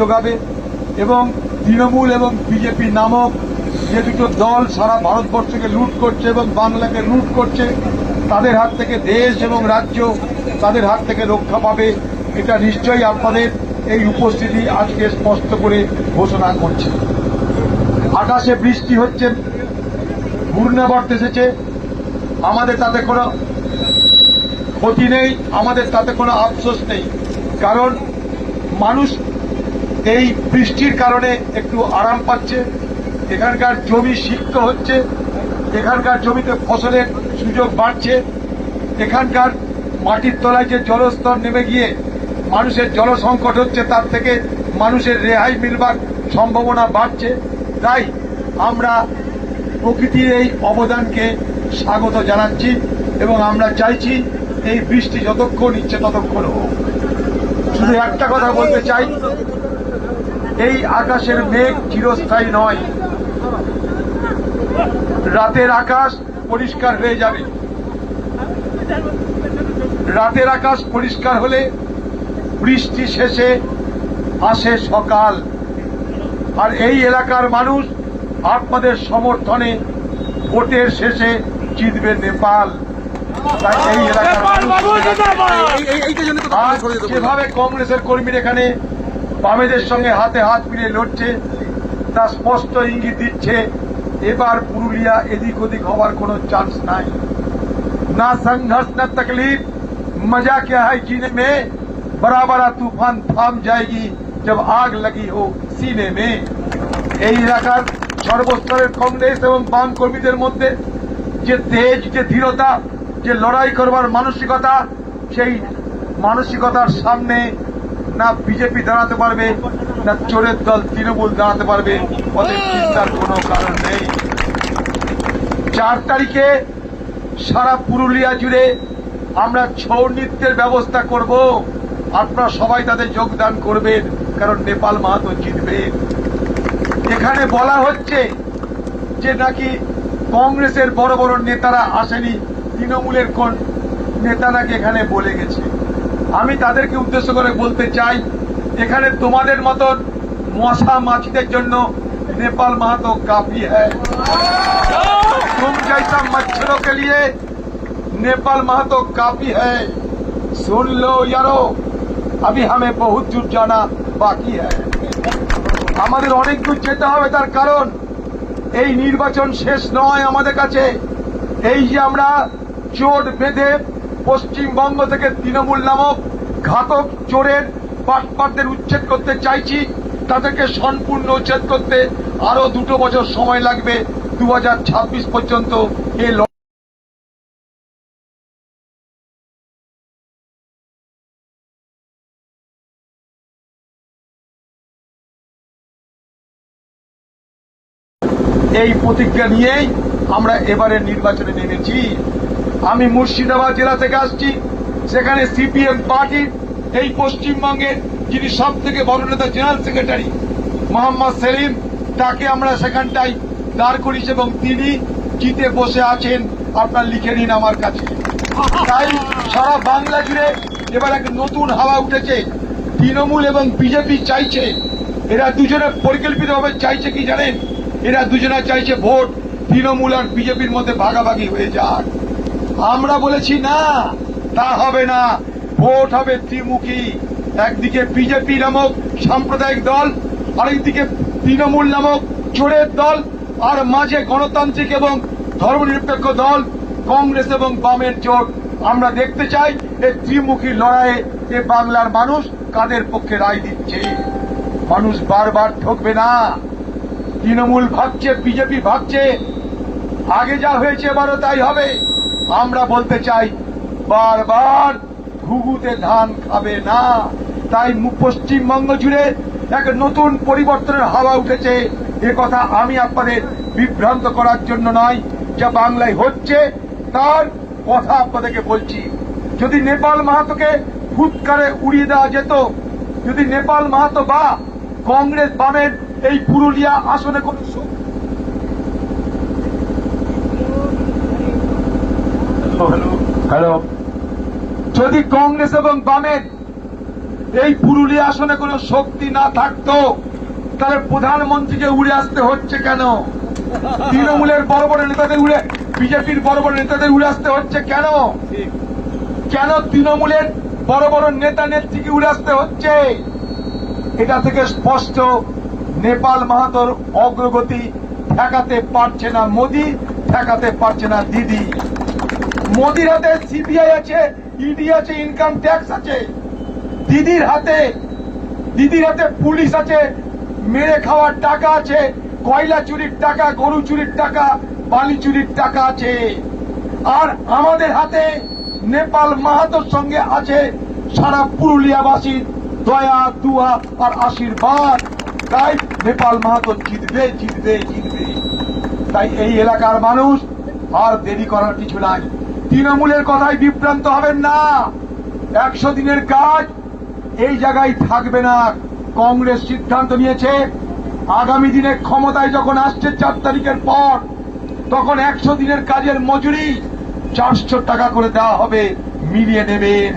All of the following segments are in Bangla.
যোগাবে এবং তৃণমূল এবং বিজেপি নামক যে দুটো দল সারা ভারতবর্ষকে লুট করছে এবং বাংলাকে লুট করছে, তাদের হাত থেকে দেশ এবং রাজ্য তাদের হাত থেকে রক্ষা পাবে, এটা নিশ্চয়ই আপনাদের এই উপস্থিতি আজকে স্পষ্ট করে ঘোষণা করছে। আকাশে বৃষ্টি হচ্ছে ঘূর্ণাবর্ত এসেছে, আমাদের তাতে কোনো ক্ষতি নেই, আমাদের তাতে কোনো আফসোস নেই। কারণ মানুষ এই বৃষ্টির কারণে একটু আরাম পাচ্ছে। এখানকার জমি সিক্ত হচ্ছে। এখানকার জমিতে ফসলের সুযোগ বাড়ছে। এখানকার মাটির তলায় যে জলস্তর নেমে গিয়ে মানুষের জল সংকট হচ্ছে, তার থেকে মানুষের রেহাই মিলবার সম্ভাবনা বাড়ছে। তাই আমরা প্রকৃতির এই অবদানকে স্বাগত জানাচ্ছি এবং আমরা চাইছি এই বৃষ্টি যতক্ষণ ইচ্ছে ততক্ষণ হোক। শুধু একটা কথা বলতে চাই এই আকাশের মেঘ চিরস্থায়ী নয়। রাতের আকাশ পরিষ্কার হয়ে যাবে। রাতের আকাশ পরিষ্কার হলে বৃষ্টি শেষে আসে সকাল। আর এই এলাকার মানুষ আপনাদের সমর্থনে ভোটের শেষে জিতবে নেপাল। তাই এই এলাকার মানুষ। যেভাবে কংগ্রেসের কর্মীরা এখানে বামেদের সঙ্গে হাতে হাত মিলিয়ে লড়ছে তা স্পষ্ট ইঙ্গিত দিচ্ছে এবার পুরুলিয়া এদিক ওদিক হওয়ার কোনো চান্স নাই না সংঘর্ষ না तकलीफ मजा क्या है जीने में बड़ा बड़ा तूफान थाम जाएगी जब आग लगी हो सीने में এই এলাকার সর্বস্তরের কংগ্রেস এবং বাম কর্মীদের মধ্যে যে তেজ যে ধীরতা যে লড়াই করবার মানসিকতা সেই মানসিকতার সামনে না বিজেপি দাঁড়াতে পারবে, না চোরের দল তৃণমূল দাঁড়াতে পারবে, ওদের চিন্তার কোনো কারণ নেই। চার তারিখে সারা পুরুলিয়া জুড়ে আমরা ছৌ নৃত্যের ব্যবস্থা করব। আপনারা সবাই তাদের যোগদান করবেন, কারণ নেপাল মাহাতো জিতবে। এখানে বলা হচ্ছে যে নাকি কংগ্রেসের বড় বড় নেতারা আসেনি, তৃণমূলের কোন নেতা নাকি এখানে বলে গেছে। আমি তাদেরকে উদ্দেশ্য করে বলতে চাই এখানে তোমাদের মতন মশা মাছিদের জন্য নেপাল মাহাতো কাফি হ্যায় तुम जैसा मच्छरों के लिए नेपाल महतो काफी है सुन लो यारो अभी हमें बहुत दूर जाना बाकी है আমাদের অনেক দূর যেতে হবে তার কারণ এই নির্বাচন শেষ নয় আমাদের কাছে এই যে আমরা চোট বেঁধে পশ্চিমবঙ্গ থেকে তৃণমূল নামক ঘাতক চোরের পাটপাটদের উচ্ছেদ করতে চাইছি। তাদেরকে সম্পূর্ণ উচ্ছেদ করতে আরও দুটো বছর সময় লাগবে। দু হাজার ছাব্বিশ পর্যন্ত এই এই প্রতিজ্ঞা নিয়েই আমরা এবারে নির্বাচনে নেমেছি। আমি মুর্শিদাবাদ জেলা থেকে আসছি। সেখানে সিপিএম পার্টির এই পশ্চিমবঙ্গের যিনি সব থেকে বড় নেতা, জেনারেল সেক্রেটারি মোহাম্মদ সেলিম, তাকে আমরা সেখানটায় দাঁড় করিয়েছি এবং তিনি জিতে বসে আছেন। আপনার লিখে নিন আমার কাছে। তাই সারা বাংলা জুড়ে এবার এক নতুন হাওয়া উঠেছে। তৃণমূল এবং বিজেপি চাইছে। এরা দুজনে পরিকল্পিতভাবে চাইছে কি জানেন? এরা দুজনে চাইছে ভোট। তৃণমূল আর বিজেপির মধ্যে ভাগাভাগি হয়ে যাক। আমরা বলেছি না, তা হবে না। ভোট হবে ত্রিমুখী। একদিকে বিজেপি নামক সাম্প্রদায়িক দল, আরেকদিকে তৃণমূল নামক চোরের দল, আর মাঝে গণতান্ত্রিক এবং ধর্মনিরপেক্ষ দল, কংগ্রেস এবং বামের জোট। আমরা দেখতে চাই এই ত্রিমুখী লড়াইয়ে এ বাংলার মানুষ কাদের পক্ষে রায় দিচ্ছে। মানুষ বারবার ঠকবে না। তৃণমূল ভাবছে বিজেপি ভাবছে আগে যা হয়েছে এবারও তাই হবে। আমরা বলতে চাই, বারবার ঘুঘুতে ধান খাবে না। তাই পশ্চিমবঙ্গ জুড়ে এক নতুন পরিবর্তনের হাওয়া উঠেছে। এ কথা আমি আপনাদের বিভ্রান্ত করার জন্য নয়। যা বাংলায় হচ্ছে, তার কথা আপনাদেরকে বলছি। যদি নেপাল মাহাতোকে ফুৎকারে উড়িয়ে দেওয়া যেত, যদি নেপাল মাহাতো বা কংগ্রেস বামের এই পুরুলিয়া আসনে কোন হ্যালো? যদি কংগ্রেস এবং বামের এই পুরুলিয়া আসনে কোনো শক্তি না থাকতো, তাহলে প্রধানমন্ত্রীকে উড়ে আসতে হচ্ছে কেন? তৃণমূলের বড় বড় নেতাদের উড়ে, বিজেপির বড় বড় নেতাদের উড়ে আসতে হচ্ছে কেন? কেন তৃণমূলের বড় বড় নেতা নেত্রীকে উড়ে আসতে হচ্ছে? এটা থেকে স্পষ্ট, নেপাল মাহাতোর অগ্রগতি ঠেকাতে পারছে না মোদি, ঠেকাতে পারছে না দিদি। মোদির হাতে সিবিআই আছে ইডি আছে ইনকাম ট্যাক্স আছে, দিদির হাতে দিদির হাতে পুলিশ আছে, মেরে খাওয়ার টাকা আছে, কয়লা চুরির টাকা, গরু চুরির টাকা, বালি চুরির টাকা আছে। আর আমাদের হাতে নেপাল মাহাতোর সঙ্গে আছে সারা পুরুলিয়াবাসীর দয়া, দুয়া আর আশীর্বাদ। তাই নেপাল মাহাতো জিতবে জিতবে জিতবে। তাই এই এলাকার মানুষ আর দেরি করার কিছু নাই। তৃণমূলের কথায় বিভ্রান্ত হবেন না। একশো দিনের কাজ এই জায়গায় থাকবে না। কংগ্রেস সিদ্ধান্ত নিয়েছে আগামী দিনে ক্ষমতায় যখন আসছে চার তারিখের পর তখন একশো দিনের কাজের মজুরি চারশো টাকা করে দেওয়া হবে। মিলিয়ে নেবেন।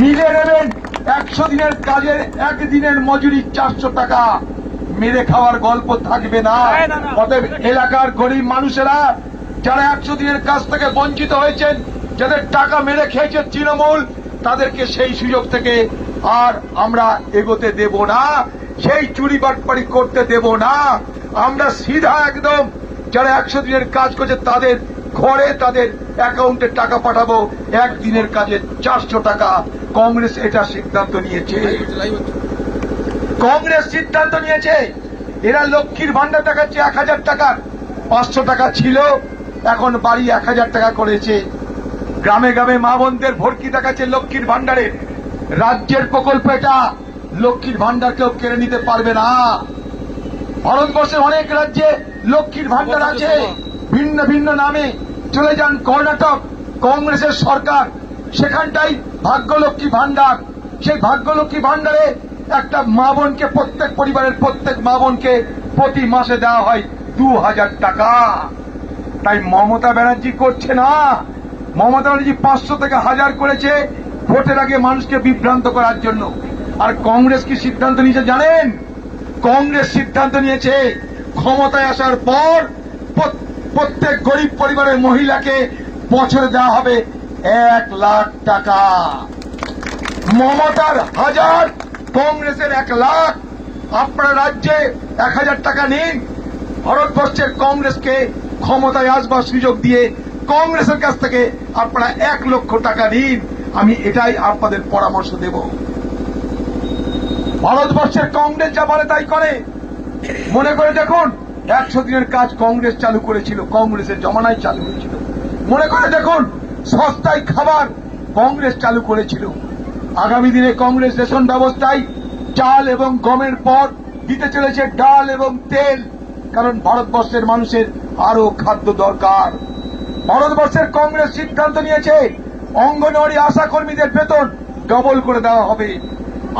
মিলে নেবেন একশো দিনের কাজের একদিনের মজুরি চারশো টাকা। মেরে খাওয়ার গল্প থাকবে না। অতএব এলাকার গরিব মানুষেরা যারা একশো দিনের কাজ থেকে বঞ্চিত হয়েছেন, যাদের টাকা মেরে খেয়েছে তৃণমূল, তাদেরকে সেই সুযোগ থেকে আর আমরা এগোতে দেব না, সেই চুরি বাটপাড়ি করতে দেব না। আমরা সিধা একদম, যারা একশো দিনের কাজ করছে তাদের ঘরে, তাদের অ্যাকাউন্টে টাকা পাঠাবো। একদিনের কাজে চারশো টাকা। কংগ্রেস এটা সিদ্ধান্ত নিয়েছে। কংগ্রেস সিদ্ধান্ত নিয়েছে। এরা লক্ষ্মীর ভান্ডার দেখাচ্ছে এক হাজার টাকার। পাঁচশো টাকা ছিল। এখন বাড়ি এক হাজার টাকা করেছে। গ্রামে গ্রামে মা বোনদের ভর্তি দেখাচ্ছে লক্ষ্মীর ভান্ডারে রাজ্যের প্রকল্প এটা। লক্ষ্মীর ভান্ডার কেউ কেড়ে নিতে পারবে না। ভারতবর্ষের অনেক রাজ্যে লক্ষ্মীর ভান্ডার আছে। ভিন্ন ভিন্ন নামে। চলে যান কর্ণাটক কংগ্রেসের সরকার। সেখানটাই ভাগ্যলক্ষ্মী ভান্ডার সেই ভাগ্যলক্ষ্মী ভান্ডারে একটা মা বোনকে প্রত্যেক পরিবারের প্রত্যেক মা বোনকে প্রতি মাসে দেওয়া হয় দু হাজার টাকা। তাই মমতা ব্যানার্জি করছে না। মমতা ব্যানার্জি পাঁচশো থেকে হাজার করেছে ভোটের আগে মানুষকে বিভ্রান্ত করার জন্য। আর কংগ্রেস কি সিদ্ধান্ত নিয়েছে জানেন? কংগ্রেস সিদ্ধান্ত নিয়েছে ক্ষমতায় আসার পর প্রত্যেক গরিব পরিবারের মহিলাকে বছরে দেওয়া হবে এক লাখ টাকা। মমতার হাজার, কংগ্রেসের এক লাখ। আপনার রাজ্যে এক হাজার টাকা নিন। ভারতবর্ষের কংগ্রেসকে ক্ষমতায় আসবার সুযোগ দিয়ে কংগ্রেসের কাছ থেকে আপনারা এক লক্ষ টাকা নিন, আমি এটাই আপনাদের পরামর্শ দেব। ভারতবর্ষের কংগ্রেস যা বলে তাই করে। মনে করে দেখুন, একশো দিনের কাজ কংগ্রেস চালু করেছিল, কংগ্রেসের জমানায় চালু হয়েছিল। মনে করে দেখুন, সস্তায় খাবার কংগ্রেস চালু করেছিল। আগামী দিনে কংগ্রেস রেশন ব্যবস্থায় চাল এবং গমের পর দিতে চলেছে ডাল এবং তেল, কারণ ভারতবর্ষের মানুষের আরও খাদ্য দরকার। ভারতবর্ষের কংগ্রেস সিদ্ধান্ত নিয়েছে, অঙ্গনওয়াড়ি আশা কর্মীদের বেতন ডবল করে দেওয়া হবে।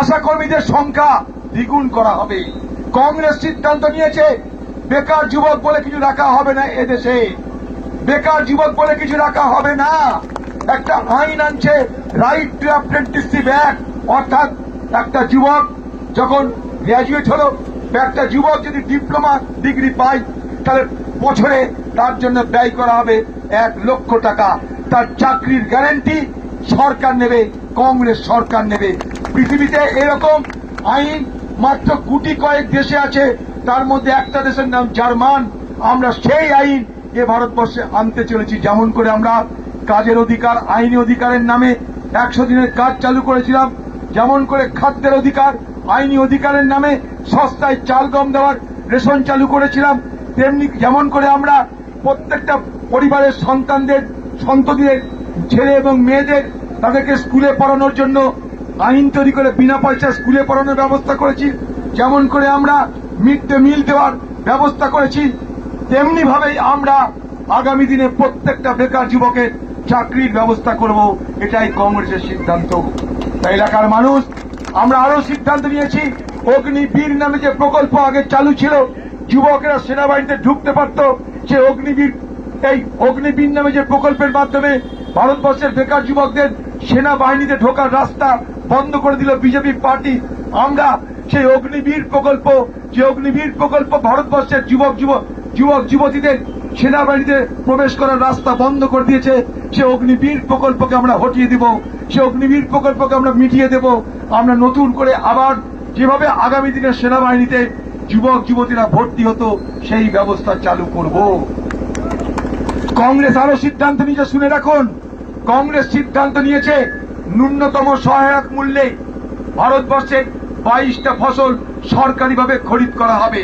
আশা কর্মীদের সংখ্যা দ্বিগুণ করা হবে। কংগ্রেস সিদ্ধান্ত নিয়েছে, বেকার যুবক বলে কিছু রাখা হবে না এদেশে। বেকার যুবক বলে কিছু রাখা হবে না। একটা আইন আনছে রাইট টু অ্যাপ্রেন্টিসশিপ অ্যাক্ট অর্থাৎ একটা যুবক যখন গ্র্যাজুয়েট হলো, একটা যুবক যদি ডিপ্লোমা ডিগ্রি পায় তাহলে বছরে তার জন্য ব্যয় করা হবে এক লক্ষ টাকা। তার চাকরির গ্যারান্টি সরকার নেবে, কংগ্রেস সরকার নেবে। পৃথিবীতে এরকম আইন মাত্র গুটি কয়েক দেশে আছে। তার মধ্যে একটা দেশের নাম জার্মান। আমরা সেই আইন এ ভারতবর্ষে আনতে চলেছি। যেমন করে আমরা কাজের অধিকার, আইনি অধিকারের নামে একশো দিনের কাজ চালু করেছিলাম। যেমন করে খাদ্যের অধিকার, আইনি অধিকারের নামে সস্তায় চাল গম দেওয়ার রেশন চালু করেছিলাম। তেমনি যেমন করে আমরা প্রত্যেকটা পরিবারের সন্তানদের, সন্ততিদের, ছেলে এবং মেয়েদের তাদেরকে স্কুলে পড়ানোর জন্য আইন তৈরি করে বিনা পয়সায় স্কুলে পড়ানোর ব্যবস্থা করেছি। যেমন করে আমরা মিড ডে মিল দেওয়ার ব্যবস্থা করেছি। তেমনি ভাবেই আমরা আগামী দিনে প্রত্যেকটা বেকার যুবকের চাকরির ব্যবস্থা করব। এটাই কংগ্রেসের সিদ্ধান্ত। তাই এলাকার মানুষ, আমরা আরও সিদ্ধান্ত নিয়েছি, অগ্নিবীর নামে যে প্রকল্প আগে চালু ছিল যুবকেরা সেনাবাহিনীতে ঢুকতে পারত। সে অগ্নিবীর, এই অগ্নিবীর নামে যে প্রকল্পের মাধ্যমে ভারতবর্ষের বেকার যুবকদের সেনাবাহিনীতে ঢোকার রাস্তা বন্ধ করে দিল বিজেপি পার্টি। আমরা সেই অগ্নিবীর প্রকল্প, যে অগ্নিবীর প্রকল্প ভারতবর্ষের যুবক যুবক যুবক, যুবতীদের সেনাবাহিনীতে প্রবেশ করার রাস্তা বন্ধ করে দিয়েছে, সে অগ্নিবীর প্রকল্পকে আমরা হটিয়ে দিব, সে অগ্নিবীর প্রকল্পকে আমরা মিটিয়ে দেব। আমরা নতুন করে আবার যেভাবে আগামী দিনের সেনাবাহিনীতে যুবক যুবতীরা ভর্তি হতো, সেই ব্যবস্থা চালু করব। কংগ্রেস আরও সিদ্ধান্ত নিয়েছে, শুনে রাখুন। কংগ্রেস সিদ্ধান্ত নিয়েছে, ন্যূনতম সহায়ক মূল্যে ভারতবর্ষের বাইশটা ফসল সরকারিভাবে খরিদ করা হবে।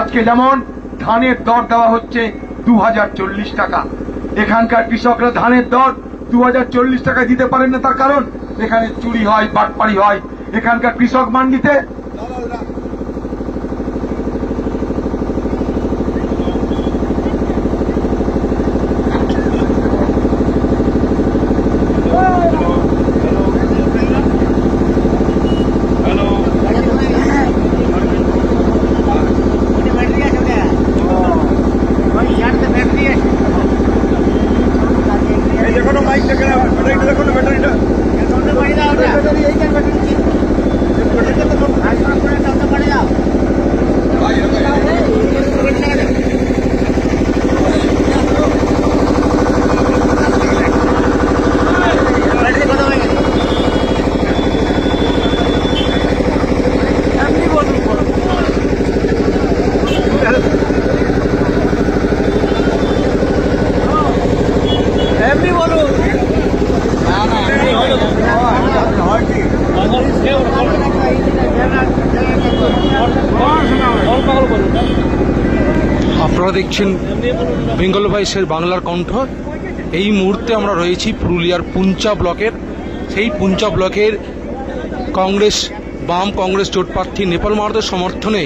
আজকে যেমন ধানের দর দেওয়া হচ্ছে দু হাজার চল্লিশ টাকা। এখানকার কৃষকরা ধানের দর দু টাকা দিতে পারেন না, তার কারণ এখানে চুরি হয় বাটপাড়ি হয়। এখানকার কৃষক মান্ডিতে এই দেখো না মাইক দেখে না ব্যাটারিটা দেখো না ব্যাটারিটা আপনারা দেখছেন বেঙ্গল ভাইসের বাংলার কণ্ঠ। এই মুহূর্তে আমরা রয়েছি পুরুলিয়ার পুঞ্চা ব্লকের। সেই পুঞ্চা ব্লকের কংগ্রেস, বাম কংগ্রেস জোট প্রার্থী নেপাল মাহাতোর সমর্থনে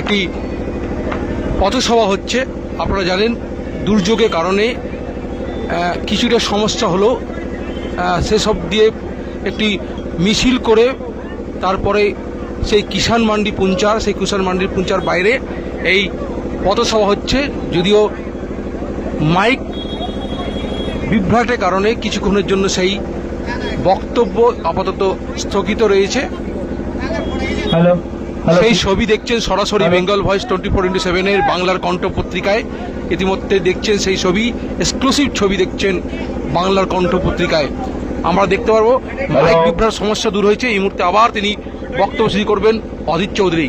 একটি পথসভা হচ্ছে। আপনারা জানেন, দুর্যোগের কারণে কিছুটা সমস্যা হলো। সেসব দিয়ে একটি মিছিল করে তারপরে সেই কিষাণ মান্ডি পুঞ্চার সেই কিষাণ মান্ডির পুঞ্চার বাইরে এই পথসভা হচ্ছে যদিও মাইক বিভ্রাটের কারণে কিছুক্ষণের জন্য সেই বক্তব্য আপাতত স্থগিত রয়েছে। সেই ছবি দেখছেন সরাসরি Bengal voice twenty four into সেভেনের বাংলার কণ্ঠ পত্রিকায় ইতিমধ্যে দেখছেন সেই ছবি এক্সক্লুসিভ ছবি দেখছেন বাংলার কণ্ঠ পত্রিকায় আমরা দেখতে পারব মাইক বিভ্রাট সমস্যা দূর হয়েছে এই মুহূর্তে আবার তিনি বক্তব্য শুরু করবেন অজিত চৌধুরী।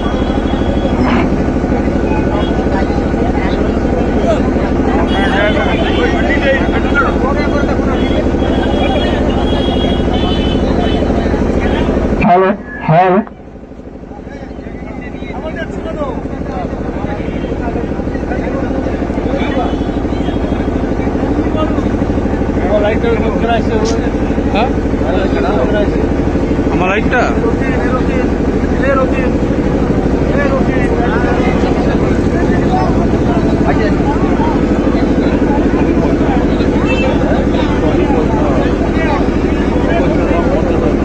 হ্যালো হ্যালো হ্যাঁ আমার লাইটটা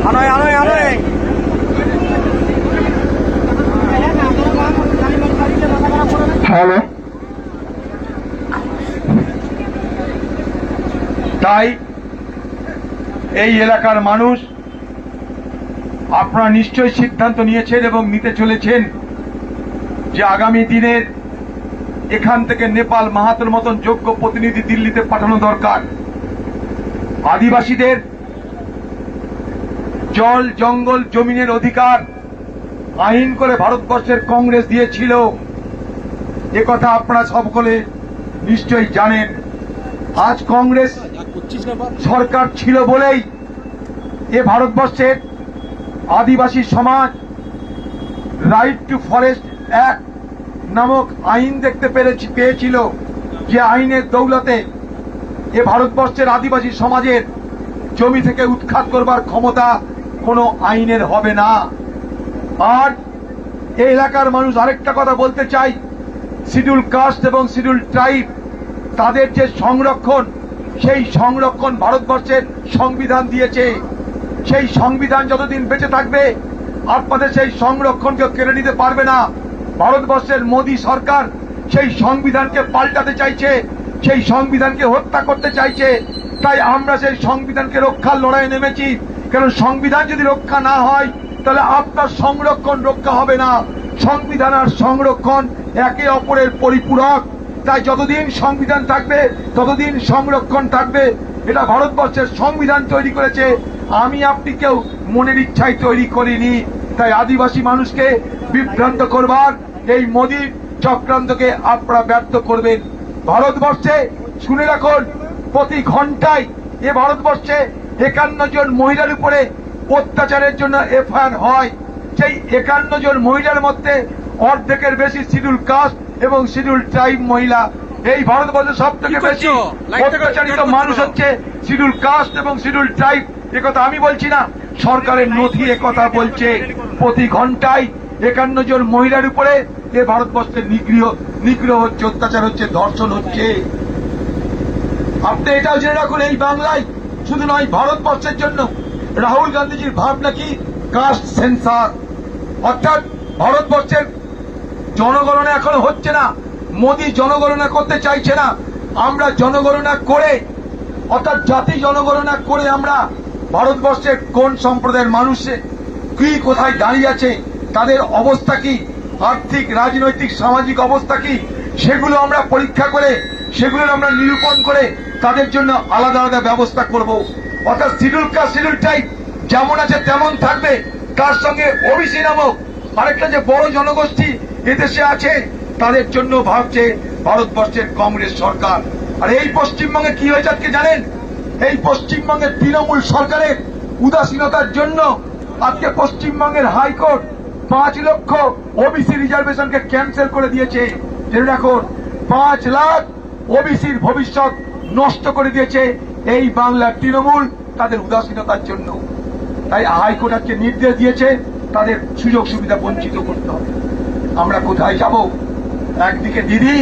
আনোয় আনোয় আনোয় হ্যালো তাই এই এলাকার মানুষ আপনারা নিশ্চয়ই সিদ্ধান্ত নিয়েছেন এবং নিতে চলেছেন যে আগামী দিনের এখান থেকে নেপাল মাহাতোর মতন যোগ্য প্রতিনিধি দিল্লিতে পাঠানো দরকার। আদিবাসীদের জল, জঙ্গল, জমিনের অধিকার আইন করে ভারতবর্ষের কংগ্রেস দিয়েছিল। এ কথা আপনারা সকলে নিশ্চয়ই জানেন। আজ কংগ্রেস সরকার ছিল বলেই এ ভারতবর্ষের আদিবাসী সমাজ রাইট টু ফরেস্ট অ্যাক্ট নামক আইন দেখতে পেরেছি পেয়েছিল যে আইনের দৌলতে এ ভারতবর্ষের আদিবাসী সমাজের জমি থেকে উৎখাত করবার ক্ষমতা কোনো আইনের হবে না। আর এই এলাকার মানুষ আরেকটা কথা বলতে চাই, শিডিউল কাস্ট এবং শিডিউল ট্রাইব, তাদের যে সংরক্ষণ সেই সংরক্ষণ ভারতবর্ষের সংবিধান দিয়েছে। সেই সংবিধান যতদিন বেঁচে থাকবে, আপনাদের সেই সংরক্ষণকে কেড়ে নিতে পারবে না। ভারতবর্ষের মোদী সরকার সেই সংবিধানকে পাল্টাতে চাইছে, সেই সংবিধানকে হত্যা করতে চাইছে। তাই আমরা সেই সংবিধানকে রক্ষার লড়াইয়ে নেমেছি। কারণ সংবিধান যদি রক্ষা না হয়, তাহলে আপনার সংরক্ষণ রক্ষা হবে না। সংবিধান আর সংরক্ষণ একে অপরের পরিপূরক। তাই যতদিন সংবিধান থাকবে, ততদিন সংরক্ষণ থাকবে। এটা ভারতবর্ষের সংবিধান তৈরি করেছে। আমি আপনি কেউ মনের ইচ্ছায় তৈরি করিনি। তাই আদিবাসী মানুষকে বিভ্রান্ত করবার এই মোদীর চক্রান্তকে আপনারা ব্যর্থ করবেন। ভারতবর্ষে, শুনে রাখুন, প্রতি ঘন্টায় এ ভারতবর্ষে একান্ন জন মহিলার উপরে অত্যাচারের জন্য এফআইআর হয়। সেই একান্ন জন মহিলার মধ্যে অর্ধেকের বেশি শিডিউল কাস্ট এবং শিডিউল ট্রাইব মহিলা এই ভারতবর্ষে সব থেকে বেশি অত্যাচারিত মানুষ হচ্ছে শিডিউল কাস্ট এবং শিডিউল ট্রাইব কথা আমি বলছি না সরকারের নথি কথা বলছে প্রতি ঘন্টায় একান্ন জন মহিলার উপরে। এ ভারতবর্ষের নিগৃহ নিগ্রহ হচ্ছে অত্যাচার হচ্ছে ধর্ষণ হচ্ছে। আপনি এটাও জেনে রাখুন এই বাংলায় শুধু নয় ভারতবর্ষের জন্য। রাহুল গান্ধীজির ভাবনা কি? Caste census. অর্থাৎ ভারতবর্ষের জনগণনা এখনও হচ্ছে না। মোদী জনগণনা করতে চাইছে না। আমরা জনগণনা করে, অর্থাৎ জাতি জনগণনা করে আমরা ভারতবর্ষের কোন সম্প্রদায়ের মানুষে কি কোথায় দাঁড়িয়ে আছে, তাদের অবস্থা কি, আর্থিক, রাজনৈতিক, সামাজিক অবস্থা কি, সেগুলো আমরা পরীক্ষা করে, সেগুলোর আমরা নিরূপণ করে তাদের জন্য আলাদা আলাদা ব্যবস্থা করব। অর্থাৎ শিডিউল কাস্ট শিডিউল টাইপ যেমন আছে তেমন থাকবে। তার সঙ্গে ওবিসি নামক আরেকটা যে বড় জনগোষ্ঠী এদেশে আছে, তাদের জন্য ভাবছে ভারতবর্ষের কংগ্রেস সরকার। আর এই পশ্চিমবঙ্গে কি হয়েছে আজকে জানেন? এই পশ্চিমবঙ্গের তৃণমূল সরকারের উদাসীনতার জন্য আজকে পশ্চিমবঙ্গের হাইকোর্ট পাঁচ লক্ষ ওবিসি রিজার্ভেশনকে ক্যান্সেল করে দিয়েছে। জেনে রাখুন, পাঁচ লাখ ওবিসির ভবিষ্যৎ নষ্ট করে দিয়েছে এই বাংলার তৃণমূল তাদের উদাসীনতার জন্য। তাই হাইকোর্ট আজকে নির্দেশ দিয়েছে, তাদের সুযোগ সুবিধা বঞ্চিত করতে হবে। আমরা কোথায় যাব? একদিকে দিদি,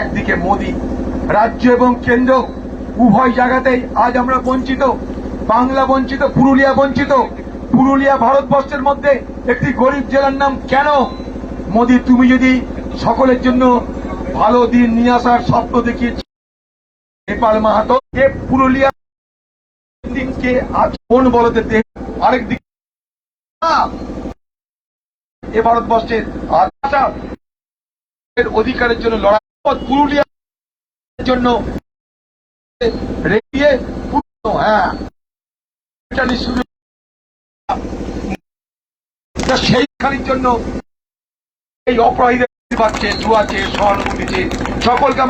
একদিকে মোদি। রাজ্য এবং কেন্দ্র উভয় জায়গাতেই আজ আমরা বঞ্চিত। বাংলা বঞ্চিত, পুরুলিয়া বঞ্চিত। পুরুলিয়া ভারতবর্ষের মধ্যে একটি গরিব জেলার নাম কেন? মোদি, তুমি যদি সকলের জন্য ভালো দিন নিয়ে আসার স্বপ্ন দেখিয়েছি, নেপাল মাহাতো, এ পুরুলিয়া দিনকে আজ কোন বলতে দেখ আরেক দিকে এ ভারতবর্ষের আশা অধিকারের জন্য লড়াই পুরুলিয়ার জন্য হ্যাঁ। সেইখানের জন্য এই অপরাধীদের পাচ্ছে জুয়াছে সহানুভূতিছে সকলকে